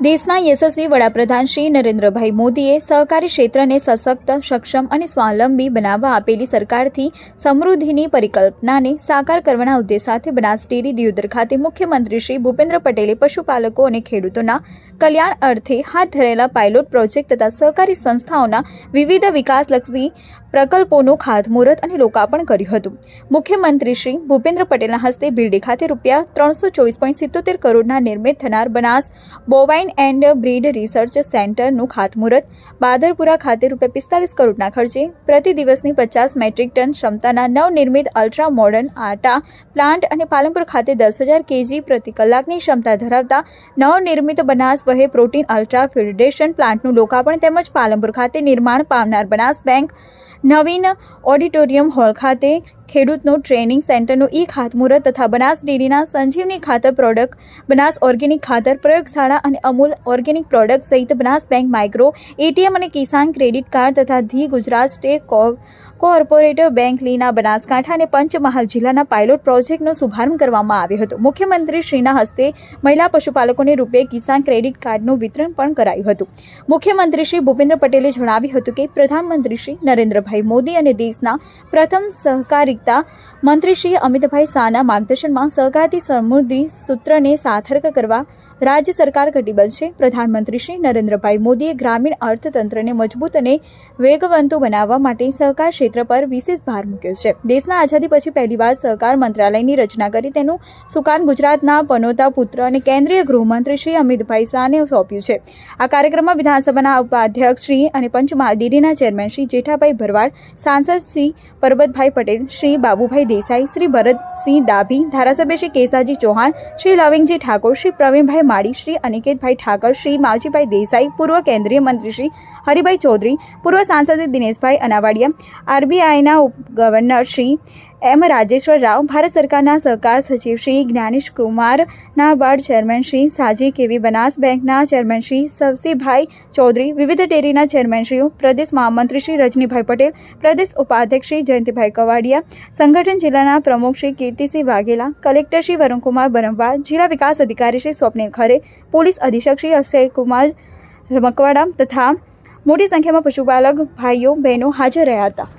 દેશના યશસ્વી વડાપ્રધાન શ્રી નરેન્દ્રભાઈ મોદીએ સહકારી ક્ષેત્રને સશક્ત, સક્ષમ અને સ્વાવલંબી બનાવવા આપેલી સરકારથી સમૃદ્ધિની પરિકલ્પનાને સાકાર કરવાના ઉદ્દેશ સાથે બનાસ ડેરી દિયોદર ખાતે મુખ્યમંત્રી શ્રી ભૂપેન્દ્ર પટેલે પશુપાલકો અને ખેડૂતોના કલ્યાણ અર્થે હાથ ધરેલા પાયલોટ પ્રોજેક્ટ તથા સહકારી સંસ્થાઓના વિવિધ વિકાસલક્ષી પ્રકલ્પોનું ખાતમુહૂર્ત અને લોકાર્પણ કર્યું હતું. મુખ્યમંત્રી શ્રી ભૂપેન્દ્ર પટેલના હસ્તે બિલ્ડી ખાતે રૂપિયા ત્રણસો ચોવીસ પોઈન્ટ સિત્તોતેર કરોડના નિર્મિત થનાર Banas bovine and breed research સેન્ટરનું ખાતમુહૂર્ત, બાદરપુરા ખાતે રૂપિયા પિસ્તાલીસ કરોડના ખર્ચે, પ્રતિ દિવસની પચાસ મેટ્રિક ટન ક્ષમતાના નવનિર્મિત અલ્ટ્રા મોડર્ન આટા પ્લાન્ટ અને પાલનપુર ખાતે દસ હજાર કેજી પ્રતિ કલાકની ક્ષમતા ધરાવતા નવનિર્મિત બનાસ વહે પ્રોટીન અલ્ટ્રા ફિલ્ડેશન પ્લાન્ટનું લોકાર્પણ તેમજ પાલનપુર ખાતે નિર્માણ પામનાર બનાસ બેંક નવીન ઓડિટોરિયમ હોલ ખાતે ખેડૂતનું ટ્રેનિંગ સેન્ટરનું ઈ ખાતમુહૂર્ત તથા બનાસ ડેરીના સંજીવની ખાતર પ્રોડક્ટ, બનાસ ઓર્ગેનિક ખાતર પ્રયોગશાળા અને અમૂલ ઓર્ગેનિક પ્રોડક્ટ સહિત બનાસ બેંક માઇક્રો, એટીએમ અને કિસાન ક્રેડિટ કાર્ડ તથા the Gujarat state co cooperative bank લીના બનાસકાંઠા અને પંચમહાલ જિલ્લાના પાયલોટ પ્રોજેક્ટનો શુભારંભ કરવામાં આવ્યો હતો. મુખ્યમંત્રી શ્રીના હસ્તે મહિલા પશુપાલકોને રૂપે કિસાન ક્રેડિટ કાર્ડનું વિતરણ પણ કરાયું હતું. મુખ્યમંત્રી શ્રી ભૂપેન્દ્ર પટેલે જણાવ્યું હતું કે પ્રધાનમંત્રી શ્રી નરેન્દ્રભાઈ મોદી અને દેશના પ્રથમ સહકારિતા મંત્રી શ્રી અમિતભાઈ શાહના માર્ગદર્શનમાં સહકારથી સમૃદ્ધિ સૂત્રને સાર્થક કરવા રાજ્ય સરકાર કટિબદ્ધ છે પ્રધાનમંત્રી શ્રી નરેન્દ્રભાઈ મોદીએ ગ્રામીણ અર્થતંત્રને મજબૂત અને વેગવંતુ બનાવવા માટે સહકાર ક્ષેત્ર પર વિશેષ ભાર મૂક્યો છે. દેશના આઝાદી પછી પહેલીવાર સહકાર મંત્રાલયની રચના કરી તેનું સુકાન ગુજરાતના પનોતા પુત્ર અને કેન્દ્રીય ગૃહમંત્રી શ્રી અમિતભાઈ શાહને સોંપ્યું છે. આ કાર્યક્રમમાં વિધાનસભાના ઉપાધ્યક્ષ શ્રી અને પંચમહાલ ડેરીના ચેરમેન શ્રી જેઠાભાઈ ભરવાડ, સાંસદ શ્રી પરબતભાઈ પટેલ, શ્રી બાબુભાઈ દેસાઈ, શ્રી ભરતસિંહ ડાભી, ધારાસભ્ય શ્રી કેસાજી ચૌહાણ, શ્રી લવિંગજી ઠાકોર, શ્રી પ્રવીણભાઈ માળી શ્રી અનિકેતભાઈ ઠાકર, શ્રી માવજીભાઈ દેસાઈ, પૂર્વ કેન્દ્રીય મંત્રી શ્રી હરિભાઈ ચૌધરી, પૂર્વ સાંસદ દિનેશભાઈ અનાવાડિયા, આરબીઆઈના ગવર્નર શ્રી એમ રાજેશ્વર રાવ, ભારત સરકારના સહકાર સચિવ Shri Gyanesh Kumar NABARD chairman Shri Shaji K V Banas બેંકના ચેરમેન શ્રી સવસીભાઈ ચૌધરી, વિવિધ ડેરીના ચેરમેનશ્રીઓ પ્રદેશ મહામંત્રી શ્રી રજનીભાઈ પટેલ, પ્રદેશ ઉપાધ્યક્ષ શ્રી જયંતિભાઈ કવાડિયા, સંગઠન જિલ્લાના પ્રમુખ શ્રી કીર્તિસિંહ વાઘેલા, કલેક્ટર શ્રી વરુણકુમાર બરંવા જિલ્લા વિકાસ અધિકારી શ્રી સ્વપ્નિલ ખરે, પોલીસ અધિક્ષક શ્રી અક્ષયકુમાર મકવાડા તથા મોટી સંખ્યામાં પશુપાલક ભાઈઓ, બહેનો હાજર રહ્યા હતા.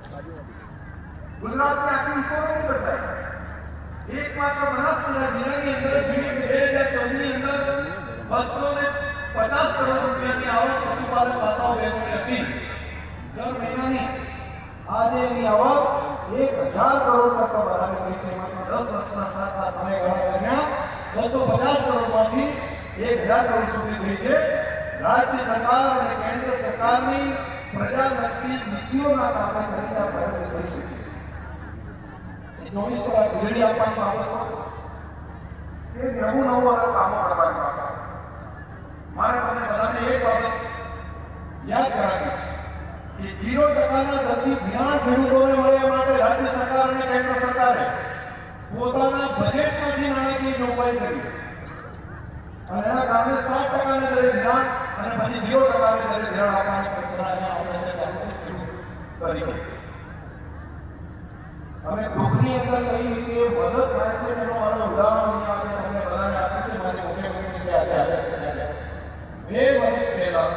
ગુજરાતની આખી ઇકોનોમી બદલાઈ એકમાત્ર બનાસકાંઠા જિલ્લાની અંદર જોઈએ કે બે હજાર ચૌદની અંદર બસો ને પચાસ કરોડ રૂપિયાની આવક પશુપાલક માતાઓ બહેનોને હતી દર મહિનાની આજે એની આવક એક હજાર કરોડ કરતા વધારે થઈ છે માત્ર દસ વર્ષના સાતના સમયગાળા દરમિયાન બસો પચાસ કરોડમાંથી એક હજાર કરોડ સુધી થઈ છે રાજ્ય સરકાર અને કેન્દ્ર સરકારની પ્રજાલક્ષી નીતિઓના કારણે ખરીદ આ પ્રગતિ કરી શકી ચોવીસ કલાક વીજળી આપવાની બાબતો એ નવું નવું અલગ કામો કરવાની. બાબત મારે તમને બધાને એક બાબત યાદ કરાવી કે જીરો ટકાના દરથી ધ્યાન ખેડૂતોને મળે માટે રાજ્ય સરકાર અને કેન્દ્ર સરકારે પોતાના બજેટમાંથી નાણાકીય જોગવાઈ કરી. અને એના કારણે સાત ટકાને દરે ધ્યાન અને પછી જીરો ટકાને દરે ધ્યાન આપવાની પ્રક્રિયા આપણે ચાલુ કરી અને દુઃખની અંદર કઈ રીતે મદદ થાય છે તેનો મારો ઉદાહરણ અહીંયા આજે તમને બધાને આપ્યું છે, મારી મુખ્યમંત્રી શ્રી આજે ત્યારે. બે વર્ષ પહેલા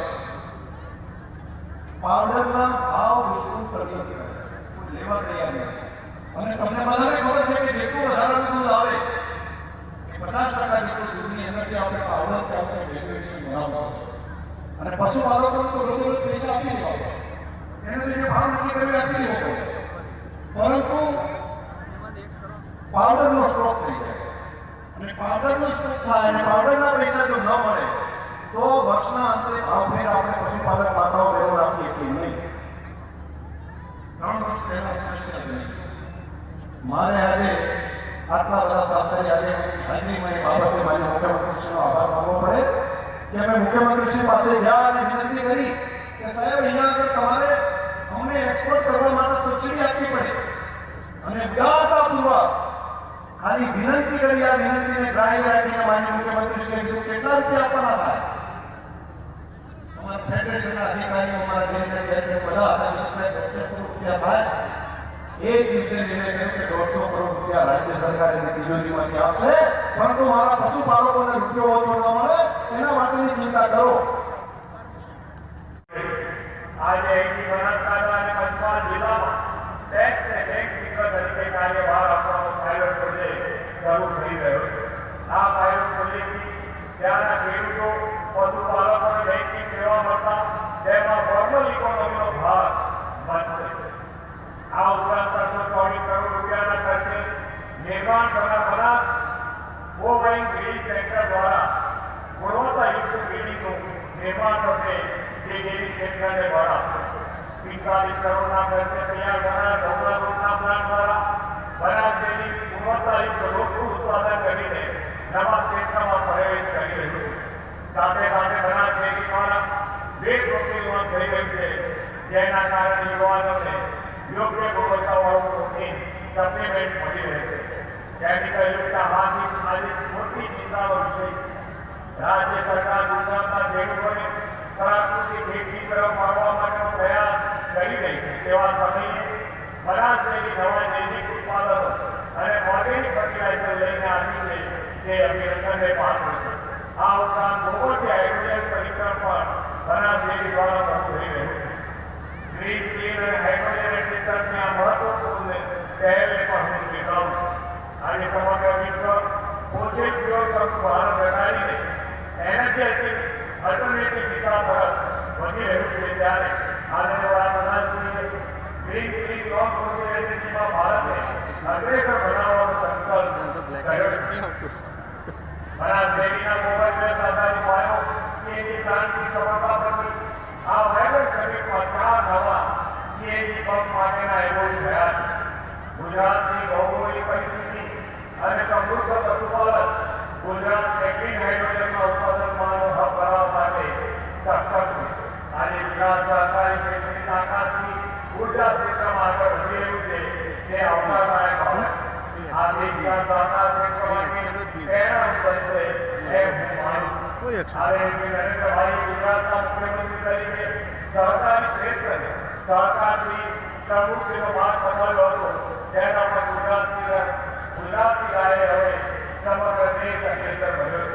પાવડરના ભાવ બિલકુલ પડી કોઈ લેવા તૈયાર નથી અને તમને બધાને ખબર છે કે જેટલું વધારાનું દૂધ આવે પચાસ ટકા જેટલું દૂધની અંદરથી આપણે પાવડર કે આપણે વેલ્યુએશન બનાવવું અને પશુપાલકોને તો રોજ રોજ પૈસા આપી દેવા એને જે ભાવ નક્કી કર્યો આપી દેવો પરંતુ પાવડરનો સ્ટોક થઈ જાય. અને પાવડરનો સ્ટોક થાય અને પાવડરના પૈસા જો ન મળે, તો વર્ષના અંતે ભાવફેર આપણે પશુપાલક માતાઓ બહેનો આપીએ કે નહીં. ત્રણ વર્ષ પહેલા સમસ્યા નહીં. મારે આજે આટલા બધા સાથે આજે હાજરીમાં એ બાબતે મારે મુખ્યમંત્રીશ્રીનો આભાર માનવો પડે કે અમે મુખ્યમંત્રીશ્રી પાસે ગયા અને વિનંતી કરી કે સાહેબ, અહીંયા આગળ તમારે અમને એક્સપોર્ટ કરવા માટે સબસિડી અને વ્યાજતાપૂર્વક ખાલી વિનંતી કરી આ વિનંતીને ગ્રાહ્ય રાખીને માન્ય મુખ્યમંત્રીશ્રીએ કીધું કેટલા રૂપિયા આપવાના થાય? અધિકારીઓ આપશે. પરંતુ મારા પશુપાલકોને રૂપિયો ઓછો ન મળે એના માટેની ચિંતા આજે બનાસકાંઠા અને ટેક્સ મિત્ર તરીકે કાર્યભાર આપવાનો પાયલોટ પ્રોજેક્ટ શરૂ થઈ રહ્યો છે. આ પાયલોટ પ્રોજેક્ટથી ત્યાંના ખેડૂતો પશુપાલકોને બેંકિંગ સેવા મળતા તેમાં ફોર્મલ ઇકોનોમીનો ભાગ બનશે. આ ઉપરાંત ત્રણસો ચોવીસ કરોડ રૂપિયાના ખર્ચે નિર્માણ થનાર બધા ગોવાઈન ગ્રીડિંગ સેન્ટર દ્વારા ગુણવત્તાયુક્ત ગ્રીડિંગનું નિર્માણ થશે તે ડેરી સેન્ટરને બળ આપશે પિસ્તાલીસ કરોડના ખર્ચે તૈયાર થનાર ઘઉંના લોટના પ્લાન્ટ દ્વારા બનાસ ડેરી ગુણવત્તાયુક્ત લોટનું ઉત્પાદન કરીને નવા ક્ષેત્રમાં પ્રવેશ કરી રહ્યું છે સાથે સાથે બનાસ ડેરી દ્વારા વેટ પ્રોટીન થઈ રહ્યું છે જેના કારણે યુવાનોને યોગ્ય ગુણવત્તાવાળું પ્રોટીન સપ્લિમેન્ટ મળી રહેશે. કેમિકલયુક્ત હાથી આજે મોટી ચિંતાનો વિષય છે. રાજ્ય સરકાર ગુજરાતના ખેડૂતોને પ્રાકૃતિક ખેતી તરફ વાળવા માટેનો પ્રયાસ કરી રહી છે. તેવા સમયે બનાસ ડેરી નવા જૈવિક ઉત્પાદનો અને ઓર્ગેનિક ફર્ટિલાઇઝર લઈને આવી છે તે અભિનંદનને પાત્ર છે. આ ઉપરાંત ગોબરથી હાઇડ્રોજન પરીક્ષણ પણ બનાસ ડેરી દ્વારા શરૂ થઈ રહ્યું છે. ગ્રીન આ મહત્વપૂર્ણ પહેલે પણ હું બિરદાવું છું. આજે સમગ્ર વિશ્વ ફોસિલ ફ્યુઅલ પરનું ભાર ઘટાડીને એનર્જેટિક અલ્ટરનેટિવ દિશા તરફ વધી રહ્યું છે ત્યારે આજે વડાપ્રધાનશ્રીએ ગ્રીન ગ્રીન નોન ફોસિલ એનર્જીમાં ભારતને અગ્રેસર બનાવવાનો સંકલ્પ કર્યો છે. મારા દેવીના મોબાઈલ પ્લસ આધારિત પાયો સીએનજી પ્લાન્ટની સફળતા પછી આ વાયબ્રન્ટ સમિટમાં ચાર નવા સીએનજી પંપ માટેના એવોર્ડ થયા છે ગુજરાતની ભૌગોલિક પરિસ્થિતિ અને સમૃદ્ધ પશુપાલન ગુજરાત ક્લીન હાઇડ્રોજનના ઉત્પાદનમાંનો હબ બનાવવા માટે છે આજે ગુજરાત સહકારી ક્ષેત્રની તાકાતથી ઊર્જા ક્ષેત્રમાં આગળ વધી રહ્યું છે તે આવકારદાયક બાબત છે. આ દેશના સહકાર ક્ષેત્ર માટે પ્રેરણા બનશે એમ હું માનું છું. આજે શ્રી નરેન્દ્રભાઈ ગુજરાતના મુખ્યમંત્રી તરીકે સહકારી ક્ષેત્રને સહકારથી સમૃદ્ધિનો માર્ગ બતાવ્યો હતો. તેના પર ગુજરાતની ગુજરાતની રાયે હવે સમગ્ર દેશ અગ્રેસર બન્યો છે.